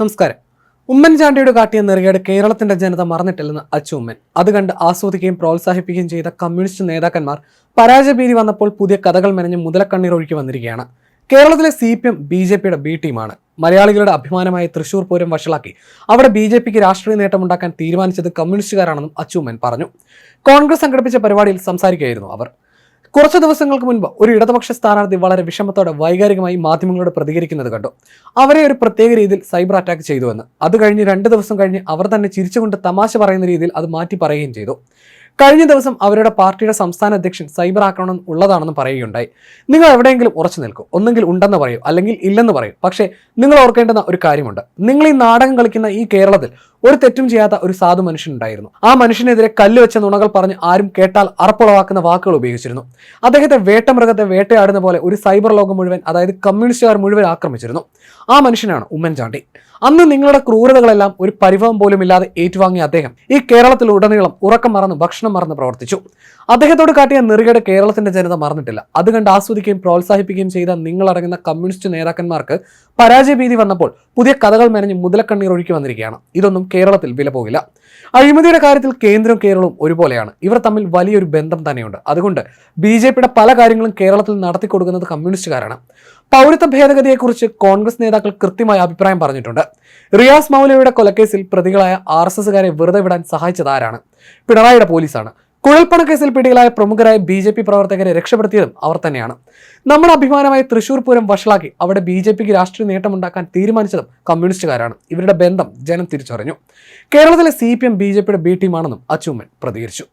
നമസ്കാരം. ഉമ്മൻചാണ്ടിയുടെ കാട്ടിയ നെറികേട് കേരളത്തിന്റെ ജനത മറന്നിട്ടില്ലെന്ന് അച്ചു ഉമ്മൻ. അത് കണ്ട് ആസ്വദിക്കുകയും പ്രോത്സാഹിപ്പിക്കുകയും ചെയ്ത കമ്മ്യൂണിസ്റ്റ് നേതാക്കന്മാർ പരാജയഭീതി വന്നപ്പോൾ പുതിയ കഥകൾ മെനഞ്ഞ് മുതലക്കണ്ണീർ ഒഴുക്കി വന്നിരിക്കുകയാണ്. കേരളത്തിലെ C P M B J പിയുടെ ബി ടീമാണ് മലയാളികളുടെ അഭിമാനമായ തൃശൂർ പൂരം വഷളാക്കി. അവിടെ ബി ജെ പിക്ക് രാഷ്ട്രീയ നേട്ടമുണ്ടാക്കാൻ തീരുമാനിച്ചത് കമ്മ്യൂണിസ്റ്റുകാരാണെന്നും അച്ചു ഉമ്മൻ പറഞ്ഞു. കോൺഗ്രസ് സംഘടിപ്പിച്ച പരിപാടിയിൽ സംസാരിക്കുകയായിരുന്നു അവർ. കുറച്ച് ദിവസങ്ങൾക്ക് മുൻപ് ഒരു ഇടതുപക്ഷ സ്ഥാനാർത്ഥി വളരെ വിഷമത്തോടെ വൈകാരികമായി മാധ്യമങ്ങളോട് പ്രതികരിക്കുന്നത് കണ്ടു. അവരെ ഒരു പ്രത്യേക രീതിയിൽ സൈബർ അറ്റാക്ക് ചെയ്തുവെന്ന് അത് കഴിഞ്ഞ് രണ്ട് ദിവസം കഴിഞ്ഞ് അവർ തന്നെ ചിരിച്ചുകൊണ്ട് തമാശ പറയുന്ന രീതിയിൽ അത് മാറ്റി പറയുകയും ചെയ്തു. കഴിഞ്ഞ ദിവസം അവരുടെ പാർട്ടിയുടെ സംസ്ഥാന അധ്യക്ഷൻ സൈബർ ആക്രമണം ഉള്ളതാണെന്ന് പറയുകയുണ്ടായി. നിങ്ങൾ എവിടെയെങ്കിലും ഉറച്ചു നിൽക്കും. ഒന്നെങ്കിൽ ഉണ്ടെന്ന് പറയും അല്ലെങ്കിൽ ഇല്ലെന്ന് പറയും. പക്ഷേ നിങ്ങൾ ഓർക്കേണ്ടുന്ന ഒരു കാര്യമുണ്ട്. നിങ്ങൾ ഈ നാടകം കളിക്കുന്ന ഈ കേരളത്തിൽ ഒരു തെറ്റും ചെയ്യാത്ത ഒരു സാധു മനുഷ്യനുണ്ടായിരുന്നു ആ മനുഷ്യനെതിരെ കല്ല് വെച്ച നുണകൾ പറഞ്ഞ് ആരും കേട്ടാൽ അറപ്പുളവാക്കുന്ന വാക്കുകൾ ഉപയോഗിച്ചിരുന്നു. അദ്ദേഹത്തെ വേട്ടമൃഗത്തെ വേട്ടയാടുന്ന പോലെ ഒരു സൈബർ ലോകം മുഴുവൻ അതായത് കമ്മ്യൂണിസ്റ്റുകാർ മുഴുവൻ ആക്രമിച്ചിരുന്നു. ആ മനുഷ്യനാണ് ഉമ്മൻചാണ്ടി. അന്ന് നിങ്ങളുടെ ക്രൂരതകളെല്ലാം ഒരു പരിഭവം പോലും ഇല്ലാതെ ഏറ്റുവാങ്ങിയ അദ്ദേഹം ഈ കേരളത്തിൽ ഉടനീളം ഉറക്കം മറന്ന് ഭക്ഷണം മറന്ന് പ്രവർത്തിച്ചു. അദ്ദേഹത്തോട് കാട്ടിയ നെറുകയുടെ കേരളത്തിന്റെ ജനത മറന്നിട്ടില്ല. അത് കണ്ട് ആസ്വദിക്കുകയും പ്രോത്സാഹിപ്പിക്കുകയും ചെയ്ത നിങ്ങളടങ്ങുന്ന കമ്മ്യൂണിസ്റ്റ് നേതാക്കന്മാർക്ക് പരാജയഭീതി വന്നപ്പോൾ പുതിയ കഥകൾ മെനഞ്ഞ് മുതലക്കണ്ണീർ ഒഴുക്കി വന്നിരിക്കുകയാണ്. ഇതൊന്നും കേരളത്തിൽ വില പോകില്ല. അഴിമതിയുടെ കാര്യത്തിൽ കേന്ദ്രവും കേരളവും ഒരുപോലെയാണ്. ഇവർ തമ്മിൽ വലിയൊരു ബന്ധം തന്നെയുണ്ട്. അതുകൊണ്ട് ബി ജെ പിയുടെ പല കാര്യങ്ങളും കേരളത്തിൽ നടത്തിക്കൊടുക്കുന്നത് കമ്മ്യൂണിസ്റ്റുകാരാണ്. പൗരത്വ ഭേദഗതിയെക്കുറിച്ച് കോൺഗ്രസ് നേതാക്കൾ കൃത്യമായ അഭിപ്രായം പറഞ്ഞിട്ടുണ്ട്. റിയാസ് മൗലയുടെ കൊലക്കേസിൽ പ്രതികളായ ആർ എസ് എസുകാരെ വെറുതെ വിടാൻ സഹായിച്ചത് ആരാണ്? പിണറായിയുടെ പോലീസാണ്. കുഴൽപ്പണ കേസിൽ പിടികളായ പ്രമുഖരായ ബി ജെ പി പ്രവർത്തകരെ രക്ഷപ്പെടുത്തിയതും അവർ തന്നെയാണ്. നമ്മുടെ അഭിമാനമായ തൃശൂർ പൂരം വഷളാക്കി അവിടെ ബി ജെ പിക്ക് രാഷ്ട്രീയ നേട്ടമുണ്ടാക്കാൻ തീരുമാനിച്ചതും കമ്മ്യൂണിസ്റ്റുകാരാണ്. ഇവരുടെ ബന്ധം ജനം തിരിച്ചറിഞ്ഞു. കേരളത്തിലെ C P M B J പിയുടെ ബി ടീമാണെന്നും അച്ചൂമ്മൻ പ്രതികരിച്ചു.